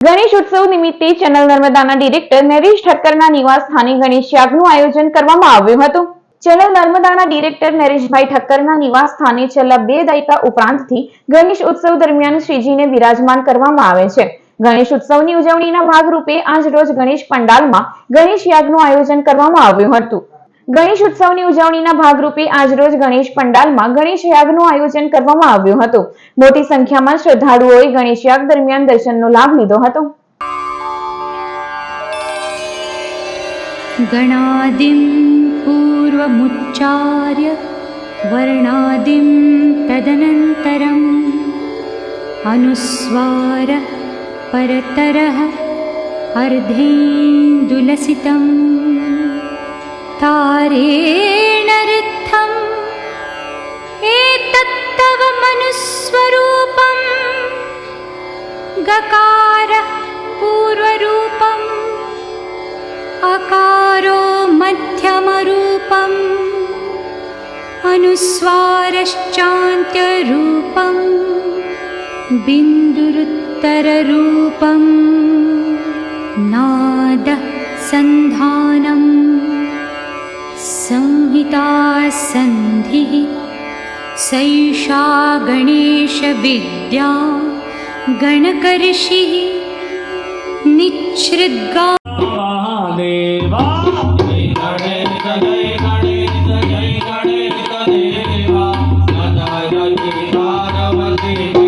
ગણેશ ઉત્સવ નિમિત્તે ચેનલ નર્મદાના ડિરેક્ટર નરેશ ઠક્કરના નિવાસ સ્થાને ગણેશ યાગનું આયોજન કરવામાં આવ્યું હતું. ચેનલ નર્મદાના ડિરેક્ટર નરેશભાઈ ઠક્કરના નિવાસ સ્થાને છેલ્લા બે દાયકા ઉપરાંતથી ગણેશ ઉત્સવ દરમિયાન શ્રીજીને બિરાજમાન કરવામાં આવે છે. ગણેશ ઉત્સવની ઉજવણીના ભાગરૂપે આજ રોજ ગણેશ પંડાલમાં ગણેશ યાગનું આયોજન કરવામાં આવ્યું હતું. ગણેશ ઉત્સવની ઉજવણીના ભાગરૂપે આજરોજ ગણેશ પંડાલમાં ગણેશ યાગનું આયોજન કરવામાં આવ્યું હતું. મોટી સંખ્યામાં શ્રદ્ધાળુઓએ ગણેશ યાગ દરમિયાન દર્શનનો લાભ લીધો હતો. ગણાદિમ પૂર્વમુચ્ચાર્ય વર્ણાદિમ તદનંતરમ. અનુસ્વાર પરતર અર્ધેન્દુલસિતમ ऋद्धम् एतत्तव मनुस्वरूपम्। गकारः पूर्वरूपम्। अकारो मध्यमरूपम्। अनुस्वारश्चान्त्यरूपं बिन्दुरुत्तररूपं नादः सन्धानं सन्धिः सैषा गणेशविद्या गणकर्षिः निच्छृद्गा निच्छ्रद्गादेवाय